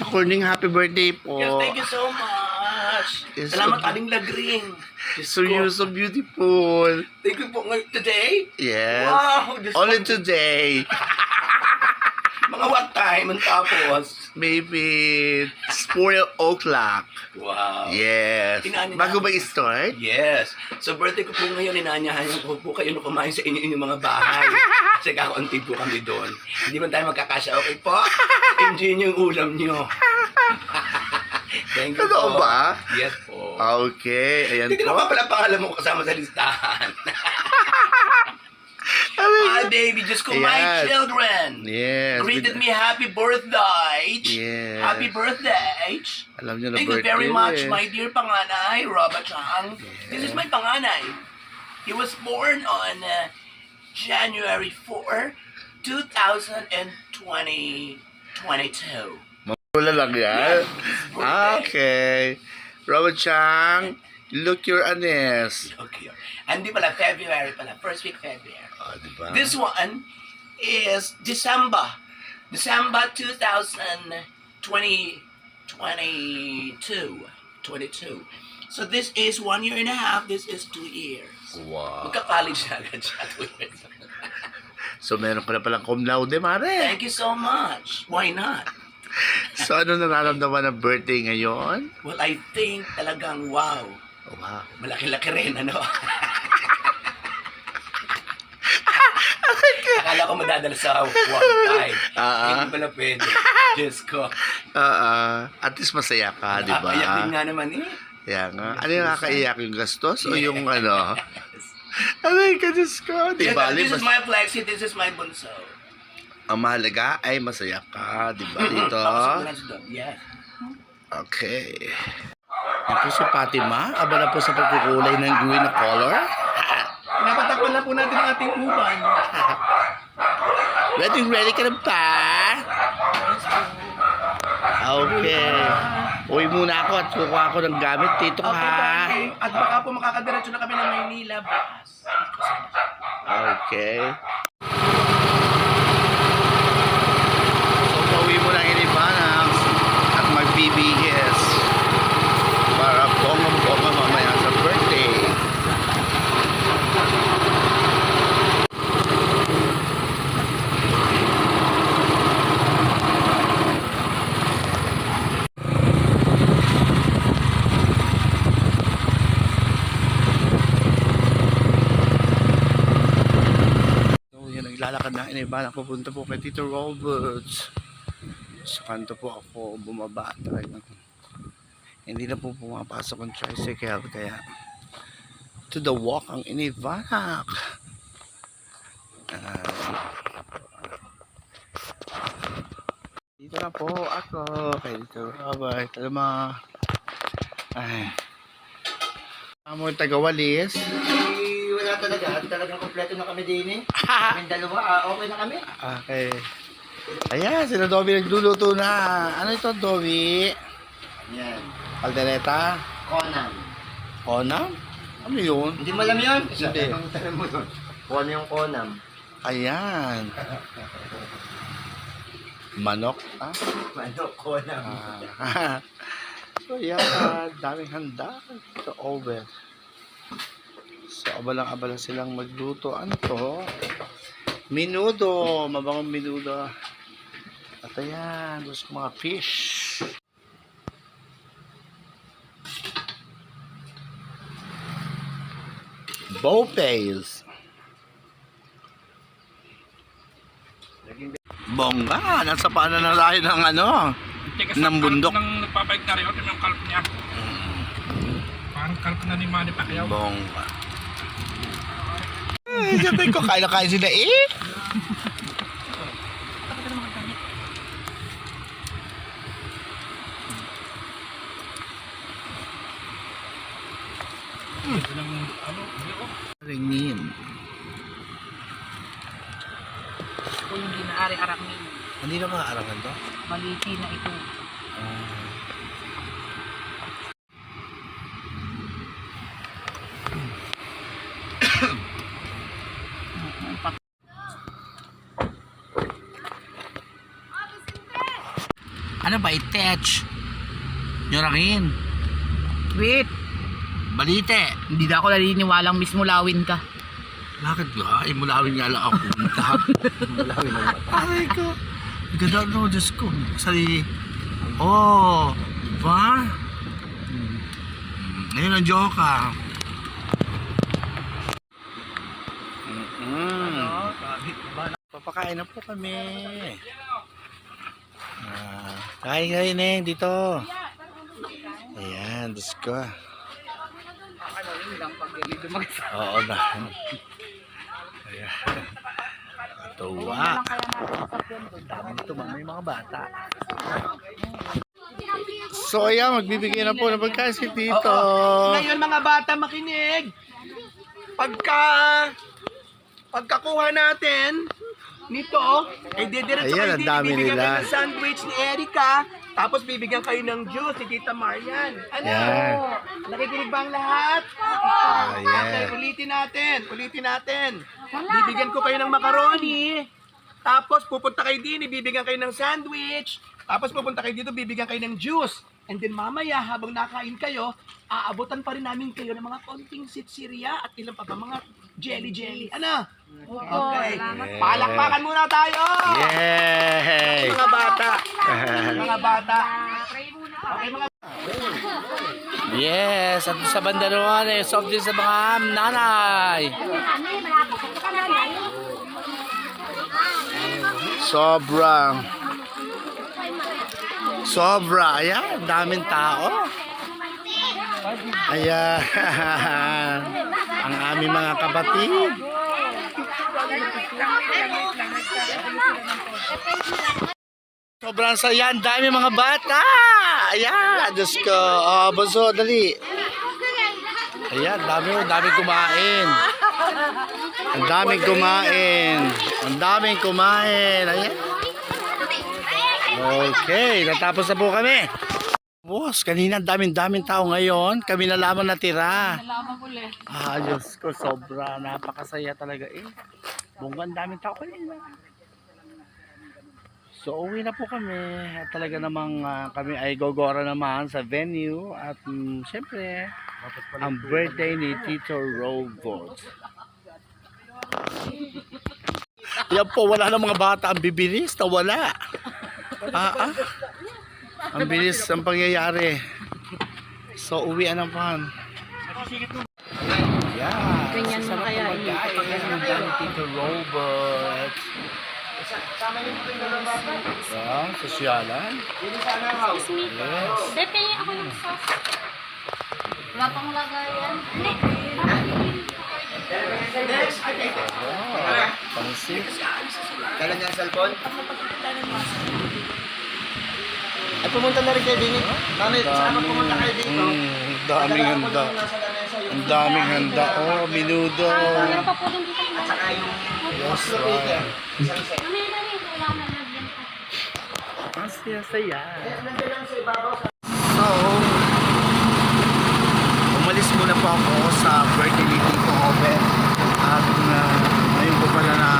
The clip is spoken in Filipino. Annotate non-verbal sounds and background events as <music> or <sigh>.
Chakurning, happy birthday po. Yes, thank you so much. Yes, Salamat so- aling lagring. So you're so beautiful. Thank you po ngayon today. Yes. Wow. Only today. <laughs> Mga what time ang tapos? Maybe it's 4 o'clock. Wow. Yes. Inaano Bago ba i-start? Yes. So birthday ko po ngayon, inanyahan ko po kayo na kumain sa inyo inyong mga bahay. <laughs> Kasi kakaunti po kami doon. Hindi man tayo magkakasya. Okay po? <laughs> Enjoy niyo yung ulam niyo. <laughs> Thank you Totoo po. ba? Yes po. Okay, ayan Hindi ko po. naman pala pangalan mo kasama sa listahan. Hi baby, just ko my children. Yes. Greeted me happy birthday. Yes. Happy birthday. Alam niyo na Thank you very much, eh. my dear panganay, Robert Chang. This is my panganay. He was born on uh, January 4, 2020. 22. Mula lang yan? Malalagyan? Okay. Robert Chang, look your anis. Look your... Hindi pala, February pala. First week February. Oh, di ba? This one is December. December 2020, 22. 22. So this is one year and a half. This is two years. Wow. Magka-college na agad siya. Two years. So, meron ka na palang cum laude, Mare. Thank you so much. Why not? <laughs> So, ano nararamdaman ng birthday ngayon? Well, I think talagang wow. Oh, wow. Malaki-laki rin, ano? <laughs> Akala ko madadala sa one time. Ah. Hindi pala pwede. <laughs> Diyos ko. Ah. at least masaya ka, di ba? Nakakaiyak din nga naman eh. Kaya nga. Ano yung nakakaiyak yung gastos o yung ano? Aray ka, Diyos ko. Di ba? this is my flexi, this is my bunso. ang mahalaga ay masaya ka, di ba? <laughs> Dito. Yes. Okay. Yan po si Fatima. Aba na po sa pagkukulay ng green na color. <laughs> Napatakpan na po natin ang ating uban. Ready, ready ka na ba? Okay. Uwi muna ako at kukuha ako ng gamit dito Okay, ha. okay. At baka po makakadiretso na kami ng Maynila bukas. Okay. So, pauwi mo lang Inibanang at mag-BBS para bonggang-bongga mamaya sa birthday. So, yan, naglalakad na Inibanang pupunta po kay Tito Roberts. Sa kanto po ako bumaba talagang hindi na po pumapasok ang tricycle kaya to the walk ang inivanak. Ah, dito na po ako kay Tito Robert alam mo ay. Amor tagawalis. Eh, wala talaga. Talagang kompleto na kami din eh. <laughs> Kaming dalawa, ah, okay na kami. Okay. Ayan, sila Dobby nagluluto na. Ano ito, Dobby? Yan. Caldereta? Conan. Onam? Ano yun? Hindi mo alam yun? Hindi. Anong tanong mo yun? Kung ano yung Conan? Ayan. Manok? Ah? Ano, Conan? ah. <laughs> so, yan. daming handa. Ito, over. So, abalang-abala silang magluto. Ano to? Minudo. Mabangong minudo. At ayan. Gusto ko mga fish. Bowtails. Bongga, nasa paanan na tayo ng ano, Teka, ng bundok. Nang nagpapahig na rin yung kalp niya. Parang kalp na ni Manny Pacquiao. Bongga. Sabi ko, kaya na kaya sila eh. Hindi. Ringin. Ito yung ginaari aramin. Hindi na maaarangan to. Maliti na ito. Ano ba, itech? Nyorangin. Wait, Balite. hindi na ako naniniwalang mismo lawin ka. Bakit ba? Ay, mulawin nga lang ako. <laughs> mulawin ang mata. Aray ko. Ganda no, Diyos ko. Sali. Oh, ba? Ngayon ang joke ah. Mm. Papakain na po kami. Kain kain eh, dito. Ayan, Diyos ko. Oo na. Ayan. Tuwa. dito man, may mga bata. So ayan, magbibigay na po ng pagkain si Tito. Ngayon mga bata makinig. Pagka pagkakuha natin nito, ay didiretso Ayan, kayo ang dito, dami bibigyan nila. kayo ng sandwich ni Erica, tapos bibigyan kayo ng juice ni Tita Marian. Ano? Yan. Nakikinig ba ang lahat? Ah, Okay, ulitin natin, ulitin natin. Bibigyan ko kayo ng macaroni, tapos pupunta kayo din, bibigyan kayo ng sandwich, tapos pupunta kayo dito, bibigyan kayo ng juice. And then mamaya, habang nakain kayo, aabutan pa rin namin kayo ng mga konting sitsiriya at ilang pa ba mga jelly-jelly. Ano? Okay. Palakpakan muna tayo! Yay! Mga bata. mga bata. Okay, mga Yes, at sa banda naman eh, soft din sa mga nanay. Sobrang. Sobra. Ayan, daming tao. Ayan. <laughs> Ang aming mga kapatid. Sobrang saya. Ang dami mga bata. Ayan. Diyos ko. Oh, bunso, dali. Ayan, dami, dami kumain. Ang daming kumain. Ang daming kumain. Ayan. Okay, natapos na po kami. Boss, kanina ang daming daming tao ngayon. Kami na lamang natira. Salamat ulit. Ah, Diyos ko, sobra. Napakasaya talaga eh. Bongga daming tao kanina. So, uwi na po kami. At talaga namang ah, kami ay gogora naman sa venue. At mm, syempre, ang birthday ni Tito Robot. <laughs> Yan po, wala na mga bata. Ang bibilis na wala. Ah, ah. Ang bilis ang pangyayari. So, uwian na pan. Yeah. Ganyan mo kaya Pagkain ng dami Tito Robot. Yeah, sosyalan. Yes. Dete, ako yung sauce. Wala pang lagayan. Hindi. Oh, pangsit. Kailan niya ang cellphone? Ay, pumunta na rin kayo din. Mami, saan ka pumunta kayo dito? Mm, daming handa. Ang daming handa. Oh, minudo. Meron pa po din dito. At saka yung Yes, right. Ko. Ang saya-saya. Nandiyan lang sa ibabaw sa So, umalis muna po ako sa birthday ni Tito Oben. At uh, ngayon ko pala na